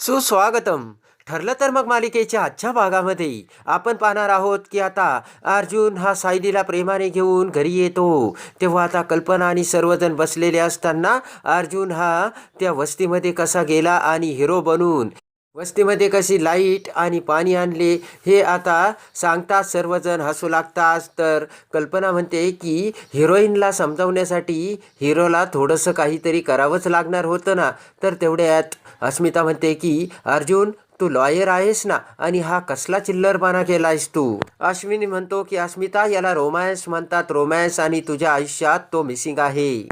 सुस्वागतम. ठरलं तर मग मालिकेच्या आजच्या भागामध्ये. आपण पाहणार आहोत की आता अर्जुन हा सायलीला प्रेमाने घेऊन घरी येतो. तेव्हा आता कल्पना आणि सर्वजण बसलेले असताना अर्जुन हा त्या वस्तीमध्ये कसा गेला आणि हिरो बनून वस्तीमध्ये कशी लाइट आणि पाणी आणले हे आता सांगतात सर्वजण हसू लागतात. तर कल्पना म्हणते की हिरोईनला समजावण्यासाठी हिरोला थोडंसं काहीतरी करावंच लागणार होतं ना? तर तेवढ्यात अस्मिता म्हणते की अर्जुन तू लॉयर आहेस ना? आणि हा कसला चिल्लरपणा केलायस तू? अश्विनी म्हणतो की अस्मिता याला रोमॅन्स म्हणतात. रोमॅन्स आणि तुझ्या आयुष्यात तो मिसिंग आहे.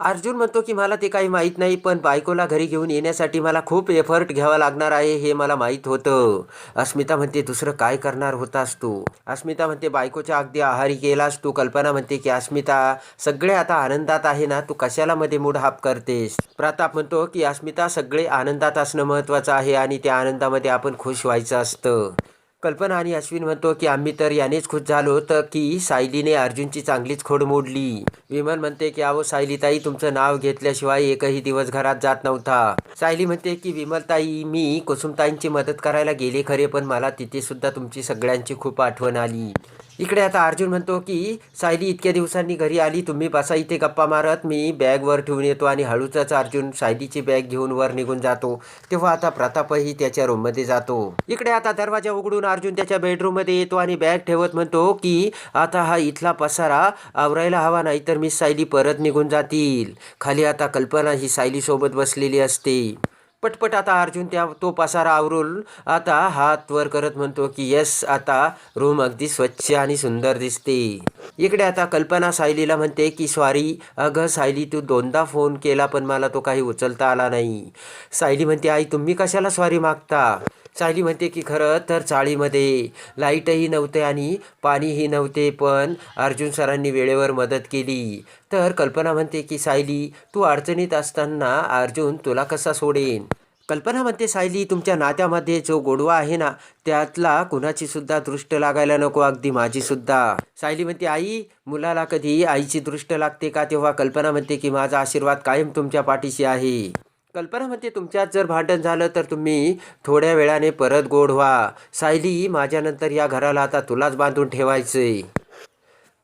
अर्जुन म्हणतो की मला ते काही माहीत नाही पण बायकोला घरी घेऊन येण्यासाठी मला खूप एफर्ट घ्यावा लागणार आहे हे मला माहीत होतं. अस्मिता म्हणते दुसरं काय करणार होतास तू? अस्मिता म्हणते बायकोच्या अगदी आहारी गेलास तू. कल्पना म्हणते की अस्मिता सगळे आता आनंदात आहे ना तू कशाला मध्ये मूड हाप करतेस? प्रताप म्हणतो की अस्मिता सगळे आनंदात असणं महत्त्वाचं आहे आणि त्या आनंदामध्ये आपण खुश व्हायचं असतं. कल्पना आणि अश्विन म्हणतो की आम्ही तर यानेच खुश झालो तर की सायलीने अर्जुनची चांगलीच खोड मोडली. विमल म्हणते की अहो सायलीताई तुमचं नाव घेतल्याशिवाय एकही दिवस घरात जात नव्हता. सायली म्हणते की विमलताई मी कुसुमताईंची मदत करायला गेले खरे पण मला तिथे सुद्धा तुमची सगळ्यांची खूप आठवण आली. इकडे आता अर्जुन म्हणतो की सायली इतक्या दिवसांनी घरी आली तुम्ही बसा इथे गप्पा मारत. मी बॅग वर ठेवून येतो आणि हळूचाच अर्जुन सायलीची बॅग घेऊन वर निघून जातो. तेव्हा आता प्रतापही त्याच्या रूममध्ये जातो. इकडे आता दरवाजा उघडून अर्जुन त्याच्या बेडरूममध्ये येतो आणि बॅग ठेवत म्हणतो की आता हा इथला पसारा आवरायला हवा नाही तर मी सायली परत निघून जातील. खाली आता कल्पना ही सायली सोबत बसलेली असते. पटपट आता अर्जुन त्या तो पसारा आवरून आता हात वर करत म्हणतो की यस आता रूम अगदी स्वच्छ आणि सुंदर दिसते. इकडे आता कल्पना सायलीला म्हणते की सॉरी अगं सायली तू दोनदा फोन केला पण मला तो काही उचलता आला नाही. सायली म्हणते आई तुम्ही कशाला सॉरी मागता? सायली म्हणते की खरं तर चाळीमध्ये लाईटही नव्हते आणि पाणीही नव्हते पण अर्जुन सरांनी वेळेवर मदत केली. तर कल्पना म्हणते की सायली तू अडचणीत असताना अर्जुन तुला कसा सोडेन? कल्पना म्हणते सायली तुमच्या नात्यामध्ये जो गोडवा आहे ना त्यातला कुणाची सुद्धा दृष्ट लागायला नको अगदी माझी सुद्धा सायली म्हणते आई मुलाला कधी आईची दृष्ट लागते का? तेव्हा कल्पना म्हणते की माझा आशीर्वाद कायम तुमच्या पाठीशी आहे. कल्पना म्हणते तुमच्यात जर भांडण झालं तर तुम्ही थोड्या वेळाने परत गोड व्हा सायली माझ्यानंतर या घराला आता तुलाच बांधून ठेवायचंय.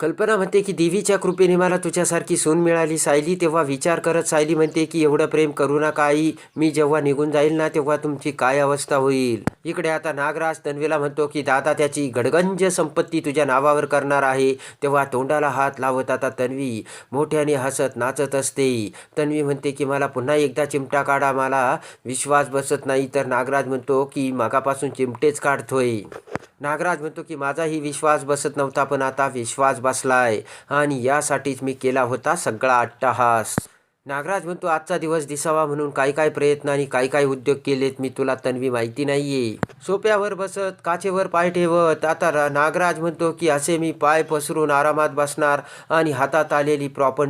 कल्पना म्हणते की देवीच्या कृपेने मला तुझ्यासारखी सून मिळाली. सायली तेव्हा विचार करत सायली म्हणते की एवढं प्रेम करू नका आई. मी जेव्हा निघून जाईल ना तेव्हा तुमची काय अवस्था होईल? इकडे आता नागराज तन्वीला म्हणतो की दादा त्याची गडगंज संपत्ती तुझ्या नावावर करणार आहे. तेव्हा तोंडाला हात लावत आता तन्वी. मोठ्याने हसत नाचत असते. तन्वी म्हणते की मला पुन्हा एकदा चिमटा काढा मला. विश्वास बसत नाही. तर नागराज म्हणतो की मागापासून चिमटेच काढतोय. नागराज म्हणतो की माझाही विश्वास बसत नव्हता पण आता विश्वास बसलाय. आणि यासाठीच मी केला होता सगळा अट्टहास. नागराज म्हणतो आजचा दिवस दिसावा म्हणून काय काय प्रयत्न आणि काय काय उद्योग केलेत मी तुला तन्वी माहिती नाहीये. सोप्यावर बसत काचेवर पाय ठेवत आता नागराज म्हणतो की असे मी पाय पसरून आरामात बसणार आणि हातात आलेली प्रॉपर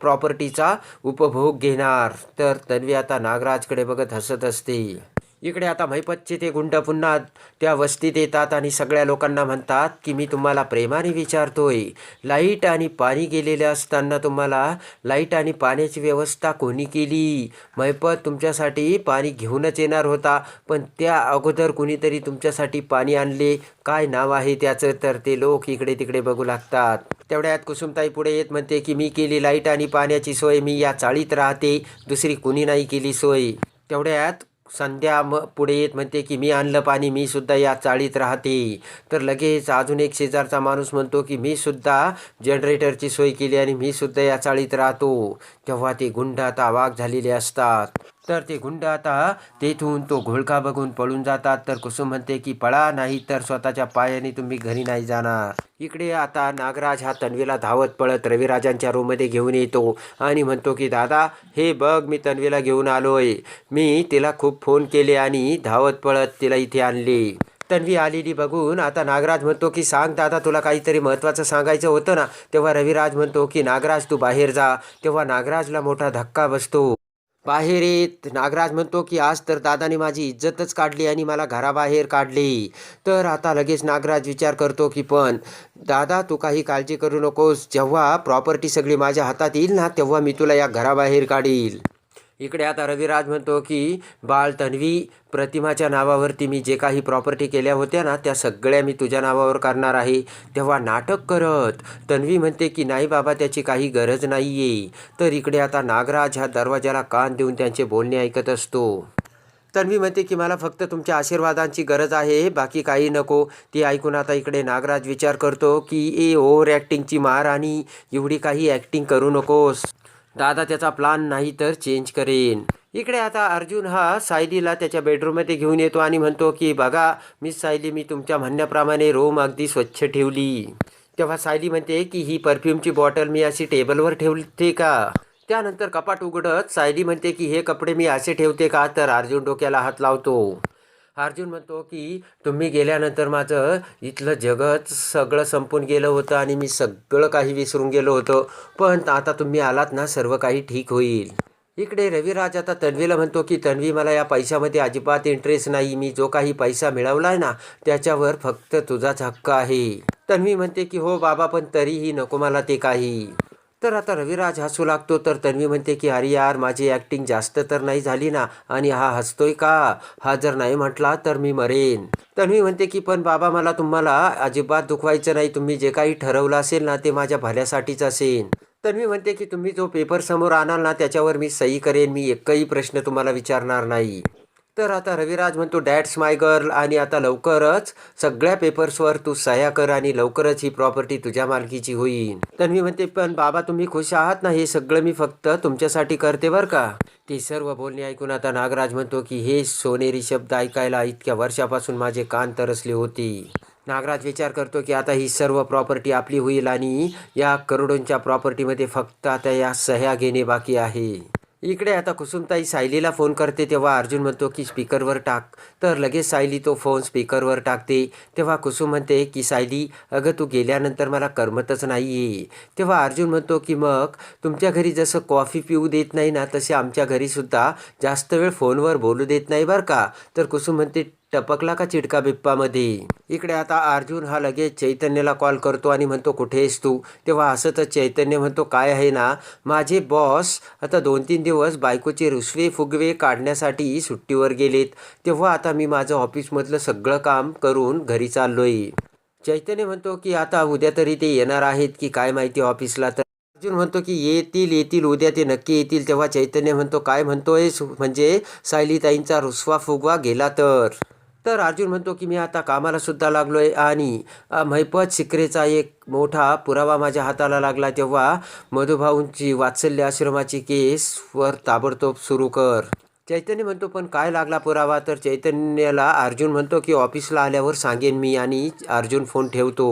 प्रॉपर्टीचा उपभोग घेणार. तर तन्वी आता नागराजकडे बघत हसत असते. इकडे आता मैपतचे ते गुंड पुन्हा त्या वस्तीत येतात आणि सगळ्या लोकांना म्हणतात की मी तुम्हाला प्रेमाने विचारतोय. लाइट आणि पाणी गेलेले असताना तुम्हाला लाइट आणि पाण्याची व्यवस्था कोणी केली? मैपत तुमच्यासाठी पाणी घेऊनच येणार होता पण त्या अगोदर कुणीतरी तुमच्यासाठी पाणी आणले. काय नाव आहे त्याचं? तर ते लोक इकडे तिकडे बघू लागतात. तेवढ्यात कुसुमताई पुढे येत म्हणते की मी केली लाइट आणि पाण्याची सोय. मी या चाळीत राहते. दुसरी कुणी नाही केली सोय. तेवढ्यात संध्या म पुढे येत म्हणते की मी आणलं पाणी मी सुद्धा या चाळीत राहते. तर लगेच अजून एक शेजारचा माणूस म्हणतो की मी सुद्धा जनरेटरची सोय केली आणि मी सुद्धा या चाळीत राहतो. तेव्हा ते गुंडात आता झालेले असतात. तर ते गुंड आता तेथून तो घोळका बघून पळून जातात. तर कुसुम म्हणते की पळा नाही तर स्वतःच्या पायाने तुम्ही घरी नाही जाणार. इकडे आता नागराज हा तन्वीला धावत पळत रविराजांच्या रूममध्ये घेऊन येतो आणि म्हणतो की दादा हे बघ मी तन्वीला घेऊन आलोय. मी तिला खूप फोन केले आणि धावत पळत तिला इथे आणले. तन्वी आलेली बघून आता नागराज म्हणतो की सांग दादा तुला काहीतरी महत्त्वाचं सांगायचं होतं ना? तेव्हा रविराज म्हणतो की नागराज तू बाहेर जा. तेव्हा नागराजला मोठा धक्का बसतो. बाहेर येत नागराज म्हणतो की आज तर दादाने माझी इज्जतच काढली आणि मला घराबाहेर काढले. तर आता लगेच नागराज विचार करतो की पण दादा तू काही काळजी करू नकोस. जेव्हा प्रॉपर्टी सगळी माझ्या हातात येईल ना तेव्हा मी तुला या घराबाहेर काढील. इकडे आता रविराज म्हणतो की बाळ तन्वी प्रतिमाच्या नावावरती मी जे काही प्रॉपर्टी केल्या होत्या ना त्या सगळ्या मी तुझ्या नावावर करणार आहे. तेव्हा नाटक करत. तन्वी म्हणते की नाही बाबा त्याची काही गरज नाही आहे तर इकडे आता नागराज ह्या दरवाजाला कान देऊन त्यांचे बोलणे ऐकत असतो. तन्वी म्हणते की मला फक्त तुमच्या आशीर्वादांची गरज आहे बाकी काही नको. ती ऐकून आता इकडे नागराज विचार करतो की ए ओव्हर ॲक्टिंगची मार आणि एवढी काही ॲक्टिंग करू नकोस. दादा त्याचा प्लान नाही तर चेंज करेन. इकडे आता अर्जुन हा सायलीला त्याच्या बेडरूममध्ये घेऊन येतो आणि म्हणतो की बघा मिस सायली मी तुमच्या म्हणण्याप्रमाणे रूम अगदी स्वच्छ ठेवली. तेव्हा सायली म्हणते की ही परफ्यूमची बॉटल मी अशी टेबलवर ठेवते का? त्यानंतर कपाट उघडत सायली म्हणते की हे कपडे मी असे ठेवते का? तर अर्जुन डोक्याला हात लावतो. अर्जुन म्हणतो की तुम्ही गेल्यानंतर माझं इथलं जगत सगळं संपून गेलं होतं आणि मी सगळं काही विसरून गेलो होतो. पण आता तुम्ही आलात ना सर्व काही ठीक होईल. इकडे रविराज आता तन्वीला म्हणतो की तन्वी मला या पैशामध्ये अजिबात इंटरेस्ट नाही. मी जो काही पैसा मिळवला आहे ना त्याच्यावर फक्त तुझाच हक्क आहे. तन्वी म्हणते की हो बाबा पण तरीही नको मला ते काही. तर आता रविराज हसू लागतो तर तन्वी म्हणते की अरे यार माझी ॲक्टिंग जास्त तर नाही झाली ना आणि हा हसतोय का? हा जर नाही म्हटला तर मी मरेन. तन्वी म्हणते की पण बाबा मला तुम्हाला अजिबात दुखवायचं नाही. तुम्ही जे काही ठरवलं असेल ना ते माझ्या भल्यासाठीच असेल तन्वी म्हणते की तुम्ही जो पेपर समोर आणाल ना त्याच्यावर मी सही करेन. मी एकही प्रश्न तुम्हाला विचारणार नाही. तर आता रविराज म्हणतो डॅट्स माय गर्ल आणि आता लवकरच सगळ्या पेपर्सवर तू सह्या कर आणि लवकरच ही प्रॉपर्टी तुझ्या मालकीची होईल. तन्वी म्हणते पण बाबा तुम्ही खुश आहात ना? हे सगळं मी फक्त तुमच्यासाठी करते बरं का? ते सर्व बोलणे ऐकून आता नागराज म्हणतो की हे सोनेरी शब्द ऐकायला इतक्या वर्षापासून माझे कान तरसले होते. नागराज विचार करतो की आता ही सर्व प्रॉपर्टी आपली होईल आणि या करोडोंच्या प्रॉपर्टीमध्ये फक्त आता या सह्या घेणे बाकी आहे. इकडे आता कुसुमताई सायलीला फोन करते तेव्हा अर्जुन म्हणतो की स्पीकरवर टाक. तर लगेच सायली तो फोन स्पीकरवर टाकते. तेव्हा कुसुम म्हणते की सायली अगं तू गेल्यानंतर मला करमतच नाही आहे तेव्हा अर्जुन म्हणतो की मग तुमच्या घरी जसं कॉफी पिऊ देत नाही ना तसे आमच्या घरीसुद्धा जास्त वेळ फोनवर बोलू देत नाही बरं का? तर कुसुम म्हणते टपकला का चिडका बिप्पामध्ये? इकडे आता अर्जुन हा लगेच चैतन्यला कॉल करतो आणि म्हणतो कुठे आहेस तू? तेव्हा असं तर चैतन्य म्हणतो काय आहे ना माझे बॉस आता दोन तीन दिवस बायकोचे रुसवे फुगवे काढण्यासाठी सुट्टीवर गेलेत. तेव्हा आता मी माझं ऑफिसमधलं सगळं काम करून घरी चाललोय. चैतन्य म्हणतो की आता उद्या तरी ते येणार आहेत की काय माहिती ऑफिसला तर? अर्जुन म्हणतो की येतील येतील उद्या ते नक्की येतील. तेव्हा चैतन्य म्हणतो काय म्हणतोय म्हणजे सायलीताईंचा रुसवा फुगवा गेला तर? तर अर्जुन म्हणतो की मी आता कामाला सुद्धा आहे आणि अ, महिपत शिकरेचा एक मोठा पुरावा माझ्या हाताला लागला तेव्हा मधुभाऊंची वात्सल्य आश्रमाची केसवर ताबडतोब सुरू कर. चैतन्य म्हणतो पण काय लागला पुरावा? तर चैतन्याला अर्जुन म्हणतो की ऑफिसला आल्यावर सांगेन मी आणि अर्जुन फोन ठेवतो.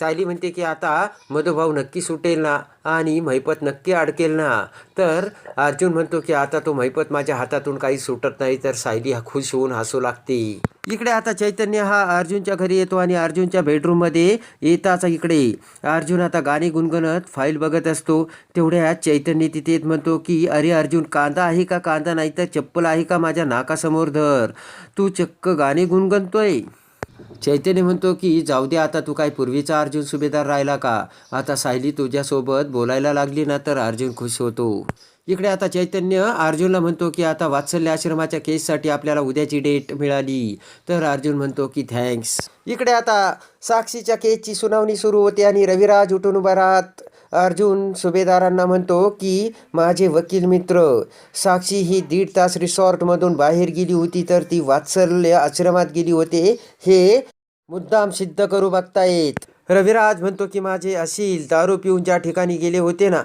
सायली म्हणते की आता मधुभाऊ नक्की सुटेल ना आणि महिपत नक्की अडकेल ना. तर अर्जुन म्हणतो की आता तो महिपत माझ्या हातातून काही सुटत नाही तर सायली हा खुश होऊन हसू लागते. इकडे आता चैतन्य हा अर्जुनच्या घरी येतो आणि अर्जुनच्या बेडरूममध्ये येताच इकडे. अर्जुन आता गाणी गुणगुणत फाईल बघत असतो. तेवढ्यात चैतन्य तिथे येत म्हणतो की अरे अर्जुन कांदा आहे का? कांदा नाही तर चप्पल आहे का माझ्या नाकासमोर धर. तू चक्क गाणी गुणगुणतोय. चैतन्य म्हणतो की जाऊ दे आता तू काय पूर्वीचा अर्जुन सुभेदार राहिला का? आता सायली तुझ्यासोबत बोलायला लागली ना तर अर्जुन खुश होतो. इकडे आता चैतन्य अर्जुनला म्हणतो की आता वात्सल्य आश्रमाच्या केससाठी आपल्याला उद्याची डेट मिळाली. तर अर्जुन म्हणतो की थँक्स. इकडे आता साक्षीच्या केसची सुनावणी सुरू होते आणि रविराज उठून उभा राहत अर्जुन सुभेदारांना म्हणतो की माझे वकील मित्र साक्षी ही दीड तास रिसॉर्टमधून बाहेर गेली होती तर ती वात्सल्य आश्रमात गेली होते. हे मुद्दाम सिद्ध करू बघतायत. रविराज म्हणतो की माझे असील दारू पिऊन ज्या ठिकाणी गेले होते ना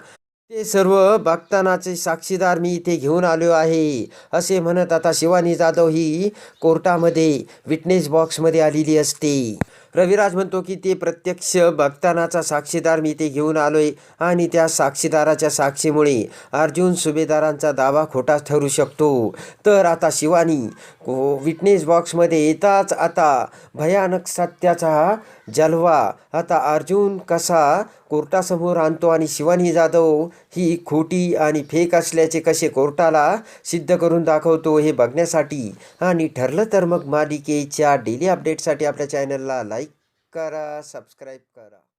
ते सर्व बघतानाचे साक्षीदार मी इथे घेऊन आलो आहे. असे म्हणत आता शिवानी जाधव ही कोर्टामध्ये विटनेस बॉक्समध्ये आलेली असते. रविराज म्हणतो की ते प्रत्यक्ष बघतानाचा साक्षीदार मी ते घेऊन आलोय आणि त्या साक्षीदाराच्या साक्षीमुळे अर्जुन सुभेदारांचा दावा खोटा ठरू शकतो. तर आता शिवानी विटनेस बॉक्समध्ये येताच आता भयानक सत्याचा जलवा. आता अर्जुन कसा कोर्टासमोर आणतो आणि शिवानी जाधव ही खोटी आणि फेक असल्याचे कसे कोर्टाला सिद्ध करून दाखवतो हे बघण्यासाठी. आणि ठरलं तर मग मालिकेच्या डेली अपडेटसाठी आपल्या चॅनलला लाईक करा सबस्क्राईब करा.